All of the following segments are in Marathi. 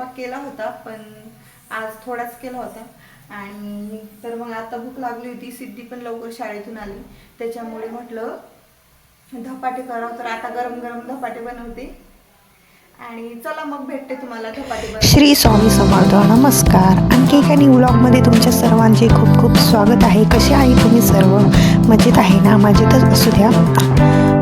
स्वयंपाक केला होता पण आज थोडाच केला होता. आणि तर मग आता भूक लागली होती सिद्धी पण लवकर शाळेतून आली. त्याच्यामुळे म्हटलं धपाटे करावं. तर आता गरम गरम धपाटे बनवते. आणि चला मग भेटते तुम्हाला धपाटे श्री स्वामी समर्थ नमस्कार. आणखी एका न्यू ब्लॉगमध्ये तुमच्या सर्वांचे खूप खूप स्वागत आहे. कसे आहे तुम्ही सर्व? मजेत आहे ना? मजेतच असू द्या.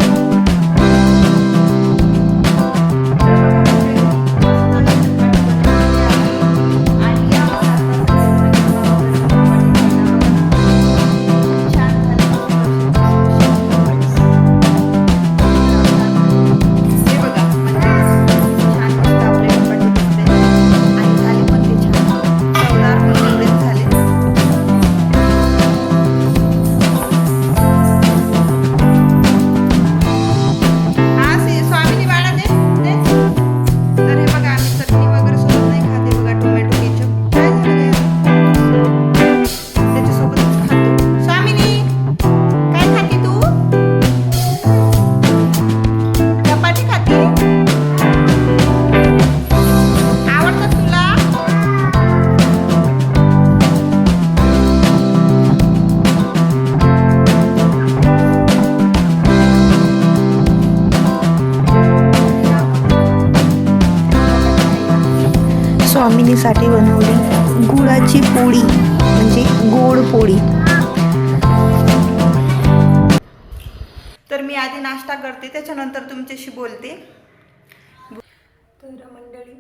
तर मी आधी नाश्ता करते त्याच्यानंतर तुमच्याशी बोलते. तर मंडळी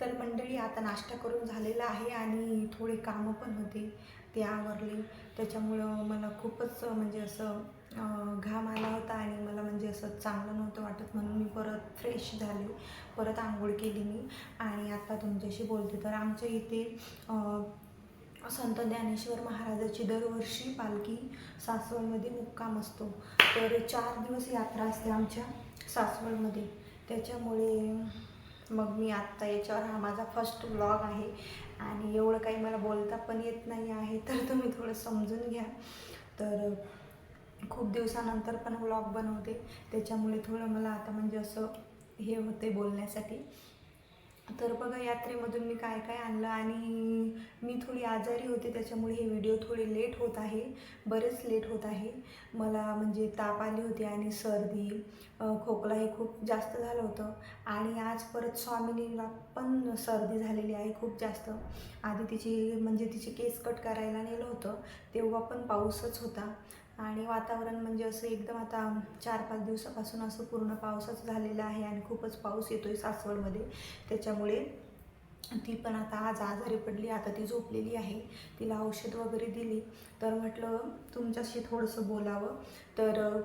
तर मंडळी आता नाश्ता करून झालेला आहे आणि थोडे कामं पण होते ते आवरले. त्याच्यामुळं मला खूपच म्हणजे असं घाम आला होता आणि मला म्हणजे असं चांगलं नव्हतं वाटत. म्हणून मी परत फ्रेश झाले. परत आंघोळ केली मी आणि आता तुमच्याशी बोलते. तर आमच्या इथे संत ज्ञानेश्वर महाराजाची दरवर्षी पालखी सासवडमध्ये मुक्काम असतो. तर चार दिवस यात्रा असते आमच्या सासवडमध्ये. त्याच्यामुळे मग मी आत्ता याच्यावर हा माझा फर्स्ट व्लॉग आहे. आणि एवढं काही मला बोलता पण येत नाही आहे तर तुम्ही थोडं समजून घ्या. तर खूप दिवसानंतर पण व्लॉग बनवते. त्याच्यामुळे थोडं मला आता म्हणजे असं हे होते बोलण्यासाठी. तर बघा यात्रेमधून मी काय काय आणलं आणि मी थोडी आजारी होते त्याच्यामुळे हे व्हिडिओ थोडे लेट होत आहे बरेच लेट होत आहे. मला म्हणजे ताप आली होती आणि सर्दी खोकला हे खूप जास्त झालं होतं. आणि आज परत स्वामिनीला पण सर्दी झालेली आहे खूप जास्त. आधी तिची म्हणजे तिचे केस कट करायला नेलं होतं तेव्हा पण पाऊसच होता. आणि वातावरण म्हणजे असं एकदम आता चार पाच दिवसापासून असं पूर्ण पावसाचं झालेलं आहे आणि खूपच पाऊस येतोय सासवडमध्ये. त्याच्यामुळे ती पण आता आज आजारी पडली आता ती झोपलेली आहे. तिला औषध वगैरे दिली. तर म्हटलं तुमच्याशी थोडंसं बोलावं. तर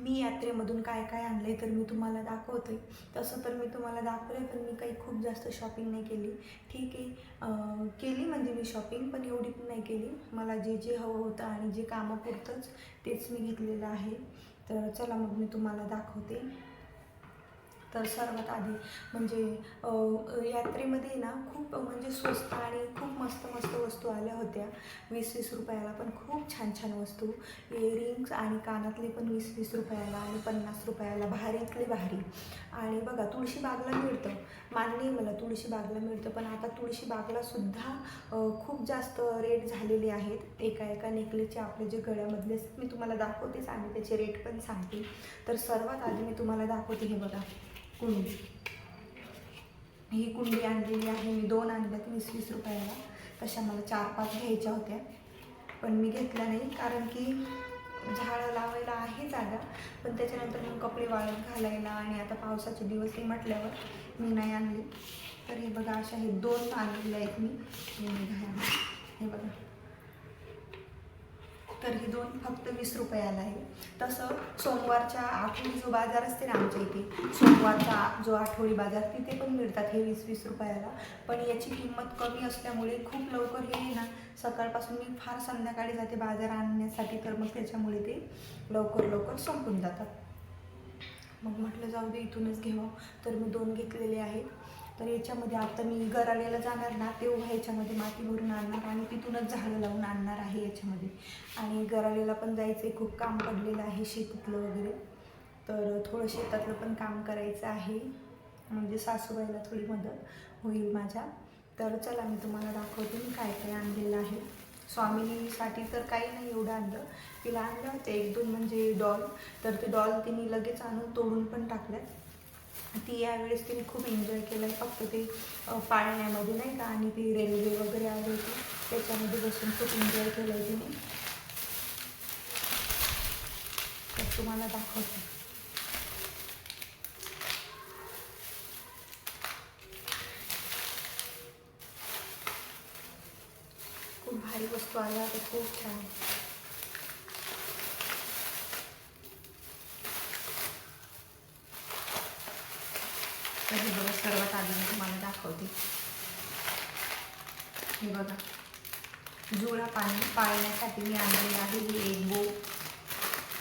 मी यात्रेमधून काय काय आणलं तर मी तुम्हाला दाखवते तसं तर मी तुम्हाला दाखवलं पण मी काही खूप जास्त शॉपिंग नाही केली. ठीक आहे. केली म्हणजे मी शॉपिंग पण एवढी पण नाही केली. मला जे जे हवं होतं आणि जे कामापुरतंच तेच मी घेतलेलं आहे. तर चला मग मी तुम्हाला दाखवते. तर सर्वात आधी म्हणजे यात्रेमध्ये ना खूप म्हणजे स्वस्त आणि खूप मस्त मस्त वस्तू आल्या होत्या. वीस वीस रुपयाला पण खूप छान छान वस्तू. इयरिंग्स आणि कानातले पण वीस वीस रुपयाला आणि पन्नास रुपयाला भारीतले भारी. आणि बघा तुळशी बागला मिळतं. मान्य आहे मला तुळशी बागला मिळतं. पण आता तुळशी बागलासुद्धा खूप जास्त रेट झालेले आहेत. एका एका नेकलेसचे आपले जे गळ्यामधले असतात मी तुम्हाला दाखवतेच आणि त्याचे रेट पण सांगते. तर सर्वात आधी मी तुम्हाला दाखवते हे बघा. कुंडी. ही कुंडी आणलेली आहे. मी दोन आणल्यात वीस वीस रुपयाला. तशा मला चार पाच घ्यायच्या होत्या. पण मी घेतल्या नाही कारण की झाडं लावायला आहे जागा. पण त्याच्यानंतर मग कपडे वाळत घालायला आणि आता पावसाचे दिवस हे म्हटल्यावर मी नाही आणली. तर हे बघा अशा हे दोन आणलेले आहेत मी. हे बघा हे बघा. तर ही दोन फक्त वीस रुपयाला आहे. तसं सोमवारच्या आठवडी जो बाजार असते ना आमच्या इथे सोमवारचा जो आठवडी बाजार तिथे पण मिळतात हे वीस वीस रुपयाला. पण याची किंमत कमी असल्यामुळे खूप लवकर हे आहे ना सकाळपासून मी फार संध्याकाळी जाते बाजार आणण्यासाठी तर मग त्याच्यामुळे ते लवकर लवकर संपून जातात. मग म्हटलं जाऊ दे इथूनच घेऊ तर मी दोन घेतलेले आहेत. तर याच्यामध्ये आता मी गराळ्याला जाणार ना तेव्हा ह्याच्यामध्ये माती भरून आणणार आणि तिथूनच झाडं लावून आणणार आहे याच्यामध्ये. आणि गराळ्याला पण जायचं आहे खूप काम पडलेलं आहे शेतातलं वगैरे. तर थोडं शेतातलं पण काम करायचं आहे. म्हणजे सासूबाईला थोडी मदत होईल माझ्या. तर चला मी तुम्हाला दाखवते मी काय काय आणलेलं आहे. स्वामिनीसाठी तर काही नाही एवढं आणलं. तिला आणलं होतं एक दोन म्हणजे डॉल. तर ते डॉल तिने लगेच आणून तोडून पण टाकल्यात. ती यावेळेस तिने खूप एन्जॉय केलं. आहे फक्त ते पाळण्यामध्ये नाही का आणि ती रेल्वे वगैरे आली होती त्याच्यामध्ये बसून खूप एन्जॉय केलं आहे तिने. तर तुम्हाला दाखवते. खूप भारी वस्तू आल्या होत्या खूप छान तर हे बघा सर्वात आधी मी तुम्हाला दाखवते. हे बघा. जुळा पाणी पाळण्यासाठी मी आणलेलं आहे हे एक बो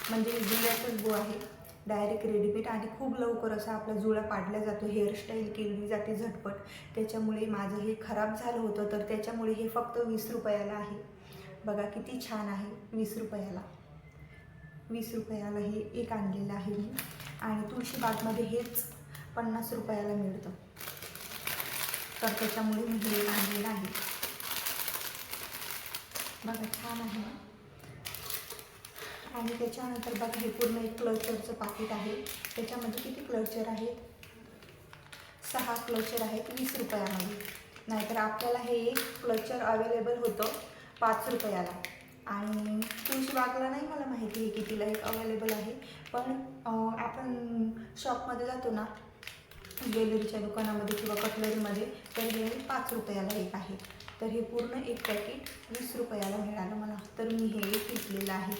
म्हणजे जुळ्याचंच बो आहे. डायरेक्ट रेडीमेड आणि खूप लवकर असा आपला जुळा पाडला जातो. हेअरस्टाईल केली जाते झटपट. त्याच्यामुळे माझं हे खराब झालं होतं तर त्याच्यामुळे हे फक्त वीस रुपयाला आहे. बघा किती छान आहे वीस रुपयाला. वीस रुपयाला हे एक आणलेलं आहे मी. आणि तुळशीबागमध्ये हेच पन्नास रुपयाला मिळतं. तर त्याच्यामुळे मी हे आणलेलं आहे. बघा छान आहे. आणि त्याच्यानंतर बघा हे पूर्ण एक क्लचरचं पाकिट आहे. त्याच्यामध्ये किती क्लचर आहेत? सहा क्लचर आहेत वीस रुपयामध्ये. नाहीतर आपल्याला हे एक क्लचर अवेलेबल होतं पाच रुपयाला. आणि तुळशीबागला नाही मला माहिती आहे कितीला एक अवेलेबल आहे. पण आपण शॉपमध्ये जातो ना ज्वेलरीच्या दुकानामध्ये किंवा कटलरीमध्ये तर हे पाच रुपयाला एक आहे. तर हे पूर्ण एक पॅकेट वीस रुपयाला मिळालं मला. तर मी हे एक घेतलेलं आहे.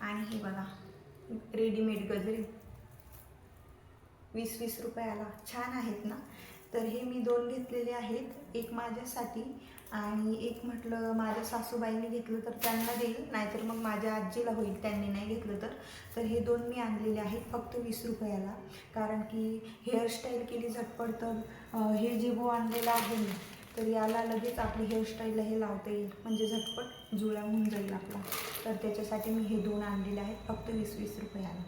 आणि हे बघा रेडीमेड गजरे. वीस वीस रुपयाला. छान आहेत ना? तर हे मी दोन घेतलेले आहेत. एक माझ्यासाठी आणि एक म्हटलं माझ्या सासूबाईंनी घेतलं तर त्यांना देईल नाहीतर मग माझ्या आजीला होईल त्यांनी नाही घेतलं तर. तर हे दोन मी आणलेले आहेत फक्त वीस रुपयाला. कारण की हेअरस्टाईल केली झटपट तर हे जिबो आणलेलं आहे मी तर याला लगेच आपली हेअरस्टाईलला हे लावता येईल. म्हणजे झटपट जुळा होऊन जाईल आपला. तर त्याच्यासाठी मी हे दोन आणलेले आहेत फक्त वीस वीस रुपयाला.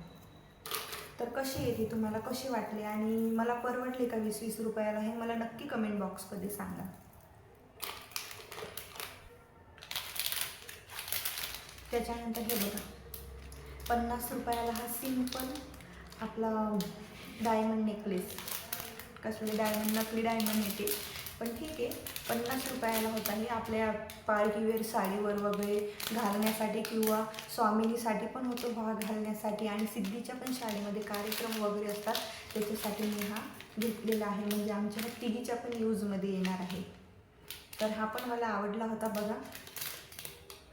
तर कशी येते तुम्हाला कशी वाटले? आणि मला परवडले का वीस वीस रुपयाला? हे मला नक्की कमेंट बॉक्समध्ये सांगा. त्याच्यानंतर हे बघा. पन्नास रुपयाला हा सिंपल आपला डायमंड नेकलेस कसले डायमंड नकली डायमंड येते पण ठीक आहे. पन्नास रुपयाला होता हे आपल्या पार्टीवेअर साडीवर वगैरे घालण्यासाठी किंवा स्वामिनीसाठी पण होतो हा घालण्यासाठी. आणि सिद्धीच्या पण शाळेमध्ये कार्यक्रम वगैरे असतात. त्याच्यासाठी मी हा घेतलेला आहे. म्हणजे आमच्या तिघीच्या पण यूजमध्ये येणार आहे. तर हा पण मला आवडला होता बघा.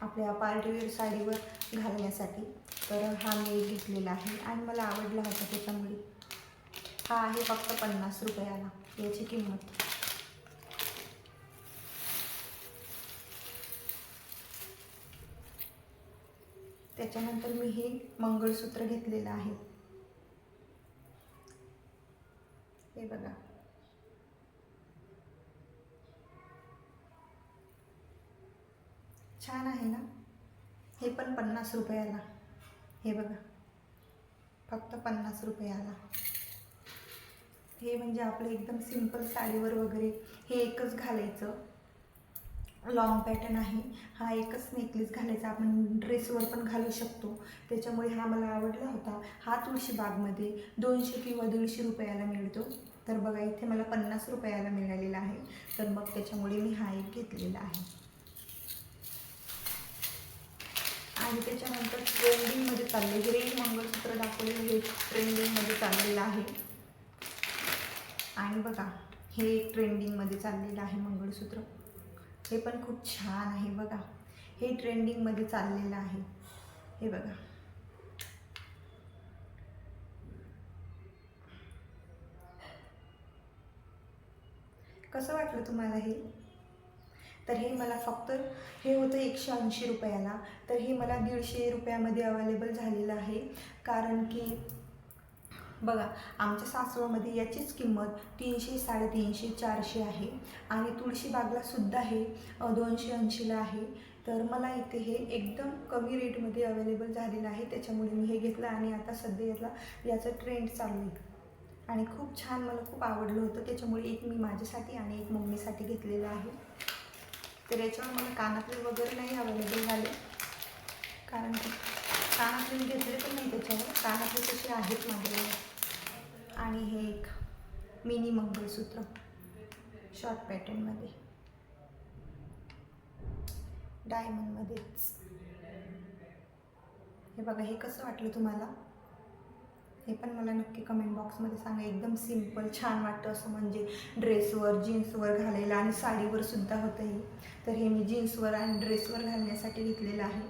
आपल्या पार्टीवेअर साडीवर घालण्यासाठी. तर हा मी घेतलेला आहे आणि मला आवडला होता त्याच्यामुळे. हा आहे फक्त पन्नास रुपयाला. याची किंमत. त्याच्यानंतर मी हे मंगळसूत्र घेतलेलं आहे. हे बघा. छान आहे ना? हे पण पन्नास रुपयाला. हे बघा. फक्त पन्नास रुपयाला. हे म्हणजे आपलं एकदम सिंपल साडीवर वगैरे हे एकच घालायचं. लॉंग पॅटर्न आहे. हा एकच नेकलेस घालायचा. आपण ड्रेसवर पण घालू शकतो. त्याच्यामुळे हा मला आवडला होता. हा तुळशीबागमध्ये दोनशे किंवा दीडशे रुपयाला मिळतो. तर बघा इथे मला पन्नास रुपयाला मिळालेला आहे. तर मग त्याच्यामुळे मी हा एक घेतलेला आहे. आणि त्याच्यानंतर ट्रेंडिंगमध्ये चालले ग्रे मंगळसूत्र दाखवलेलं हे ट्रेंडिंगमध्ये चाललेलं आहे. आणि बघा हे ट्रेंडिंगमध्ये चाललेलं आहे मंगळसूत्र. हे पण खूप छान आहे बघा. हे ट्रेंडिंगमध्ये चाललेलं आहे. हे बघा. कसं वाटलं तुम्हाला हे? तर हे मला फक्त हे होतं एकशे ऐंशी रुपयाला. तर हे मला दीडशे रुपयामध्ये अवेलेबल झालेलं आहे. कारण की बघा आमच्या सासवडमध्ये याचीच किंमत तीनशे साडेतीनशे चारशे आहे. आणि तुळशीबागला सुद्धा हे दोनशे ऐंशीला आहे. तर मला इथे हे एकदम कमी रेटमध्ये अवेलेबल झालेलं आहे. त्याच्यामुळे मी हे घेतलं आणि आता सध्या याला याचं ट्रेंड चालू आहे. आणि खूप छान मला खूप आवडलं होतं. त्याच्यामुळे एक मी माझ्यासाठी आणि एक मम्मीसाठी घेतलेलं आहे. तर याच्यावर मला कानातले वगैरे नाही अवेलेबल झाले. कारण की कानातले मी घेतले पण नाही त्याच्यावर. कानातले तसे आहेत माझे आणि हे एक मिनी मंगळसूत्र. शॉर्ट पॅटर्नमध्ये डायमंडमध्येच हे बघा हे कसं वाटलं तुम्हाला? हे पण मला नक्की कमेंट बॉक्समध्ये सांगा. एकदम सिंपल छान वाटतं असं म्हणजे ड्रेसवर जीन्सवर घालायला आणि साडीवर सुद्धा होतं हे तर हे मी जीन्सवर आणि ड्रेसवर घालण्यासाठी घेतलेलं आहे.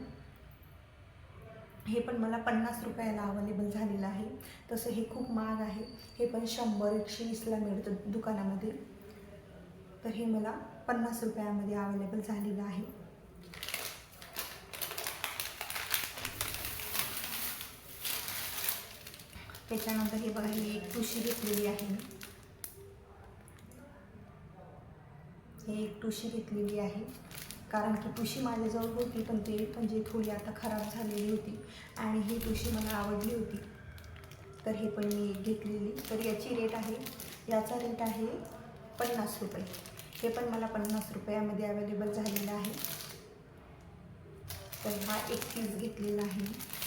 हे पण मला पन्नास रुपयाला अवेलेबल झालेलं आहे. तसं हे खूप महाग आहे. हे पण शंभर एकशे वीसला मिळतं दुकानामध्ये. तर हे मला पन्नास रुपयामध्ये अवेलेबल झालेलं आहे. त्याच्यानंतर हे बघा ही एक तुशी घेतलेली आहे. मी हे एक तुशी घेतलेली आहे. कारण की तुशी माझ्याजवळ होती पण ते म्हणजे थोडी आता खराब झालेली होती आणि ही तुशी मला आवडली होती. तर हे पण मी घेतलेली. तर याची रेट आहे याचा रेट आहे पन्नास रुपये. हे पण मला पन्नास रुपयामध्ये अवेलेबल झालेलं आहे. तर हा एक पीस घेतलेला आहे.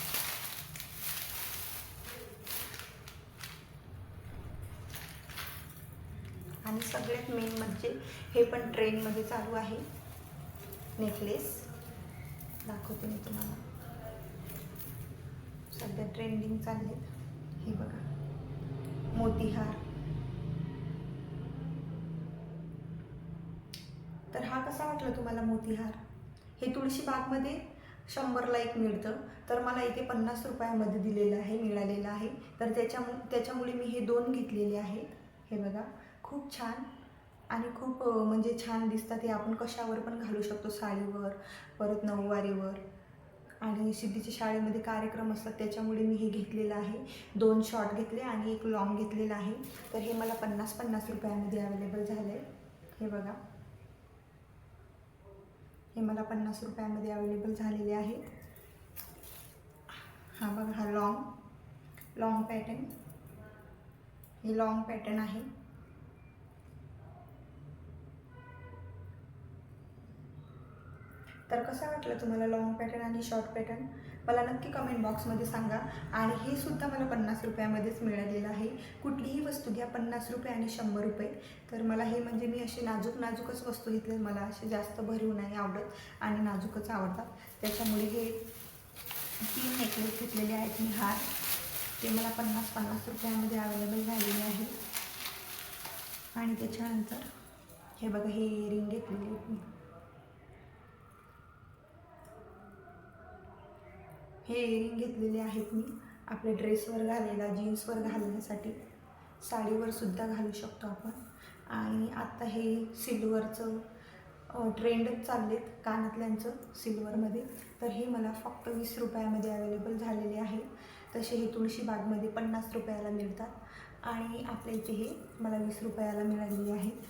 आणि सगळ्यात मेन म्हणजे हे पण ट्रेनमध्ये चालू आहे. नेकलेस दाखवते मी तुम्हाला. सध्या ट्रेंडिंग चालले हे बघा. मोतीहार तर हा कसा वाटला तुम्हाला मोतीहार हे तुळशीबागमध्ये शंभरला एक मिळतं. तर मला इथे पन्नास रुपयामध्ये दिलेलं आहे मिळालेलं आहे. तर त्याच्या त्याच्यामुळे मी हे दोन घेतलेले आहेत. हे बघा. खूप छान आणि खूप म्हणजे छान दिसतात. हे आपण कशावर पण घालू शकतो साडीवर परत नऊवारीवर. आणि सिद्धीच्या शाळेमध्ये कार्यक्रम असतात त्याच्यामुळे मी हे घेतलेलं आहे. दोन शॉर्ट घेतले आणि एक लॉंग घेतलेलं आहे. तर हे मला पन्नास पन्नास रुपयामध्ये अवेलेबल झालं आहे हे बघा. हे मला पन्नास रुपयामध्ये अवेलेबल झालेले आहे. हा बघा हा लॉंग लॉंग पॅटर्न हे लॉंग पॅटर्न आहे. तर कसं वाटलं तुम्हाला लॉंग पॅटर्न आणि शॉर्ट पॅटर्न मला नक्की कमेंट बॉक्समध्ये सांगा. आणि हे सुद्धा मला पन्नास रुपयामध्येच मिळालेलं आहे. कुठलीही वस्तू घ्या पन्नास रुपये आणि शंभर रुपये. तर मला हे म्हणजे मी असे नाजूक नाजूकच वस्तू घेतले. मला असे जास्त भरीव नाही आवडत आणि नाजूकच आवडतात. त्याच्यामुळे हे तीन नेकलेस घेतलेले आहेत मी हार. ते मला पन्नास पन्नास रुपयामध्ये अवेलेबल झालेले आहे आणि त्याच्यानंतर हे बघा हे इयरिंग घेतलेले आहेत मी. हे इयरिंग घेतलेले आहेत मी. आपल्या ड्रेसवर घालायला जीन्सवर घालण्यासाठी साडीवर सुद्धा घालू शकतो आपण. आणि आत्ता हे सिल्वरचं ट्रेंडच चाललेत कानातल्यांचं सिल्वरमध्ये तर हे मला फक्त वीस रुपयामध्ये अवेलेबल झालेले आहे. तसे हे तुळशीबागमध्ये पन्नास रुपयाला मिळतात. आणि आपल्या इथे हे मला वीस रुपयाला मिळालेले आहेत.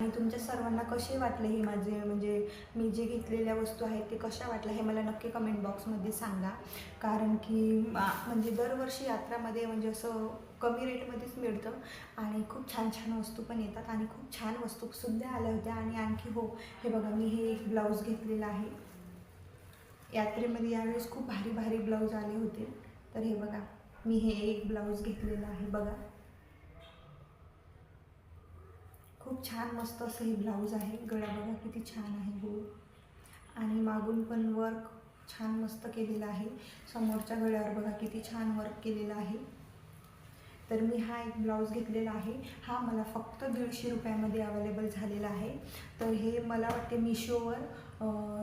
आणि तुमच्या सर्वांना कसे वाटले हे माझे म्हणजे मी जे घेतलेल्या वस्तू आहेत ते कशा वाटल्या हे मला नक्की कमेंट बॉक्समध्ये सांगा. कारण की म्हणजे दरवर्षी यात्रामध्ये म्हणजे असं कमी रेटमध्येच मिळतं आणि खूप छान छान वस्तू पण येतात आणि खूप छान वस्तूसुद्धा आल्या होत्या आणि आणखी हो हे बघा मी हे एक ब्लाऊज घेतलेलं आहे. यात्रेमध्ये यावेळेस खूप भारी भारी ब्लाऊज आले होते. तर हे बघा मी हे एक ब्लाऊज घेतलेलं आहे बघा. खूप छान मस्त असं हे ब्लाऊज आहे. गळा बघा किती छान आहे हो आणि मागून पण वर्क छान मस्त केलेलं आहे. समोरच्या गळ्यावर बघा किती छान वर्क केलेलं आहे. तर मी हा एक ब्लाऊज घेतलेला आहे. हा मला फक्त दीडशे रुपयामध्ये अवेलेबल झालेला आहे. तर हे मला वाटते मिशोवर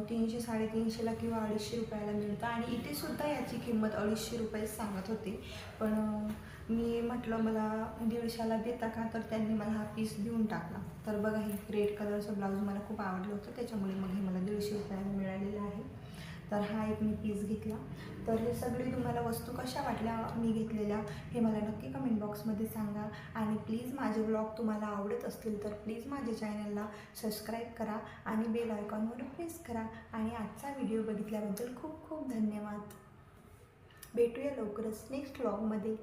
तीनशे साडेतीनशेला किंवा अडीचशे रुपयाला मिळतं. आणि इथे सुद्धा याची किंमत अडीचशे रुपयेच सांगत होते. पण मी म्हटलं मला दीडशेला देता का? तर त्यांनी मला हा पीस देऊन टाकला. तर बघा हे रेड कलरचं ब्लाऊज मला खूप आवडलं होतं. त्याच्यामुळे मग हे मला दीडशे रुपयाला मिळालेलं आहे. तर हा एक मी पीस घेतला. तर हे सगळी तुम्हाला वस्तू कशा वाटल्या मी घेतलेल्या हे मला नक्की कमेंट बॉक्समध्ये सांगा. आणि प्लीज माझे ब्लॉग तुम्हाला आवडत असतील तर प्लीज माझ्या चॅनलला सबस्क्राईब करा आणि बेल आयकॉनवर प्रेस करा. आणि आजचा व्हिडिओ बघितल्याबद्दल खूप खूप धन्यवाद. भेटूया लवकरच नेक्स्ट ब्लॉगमध्ये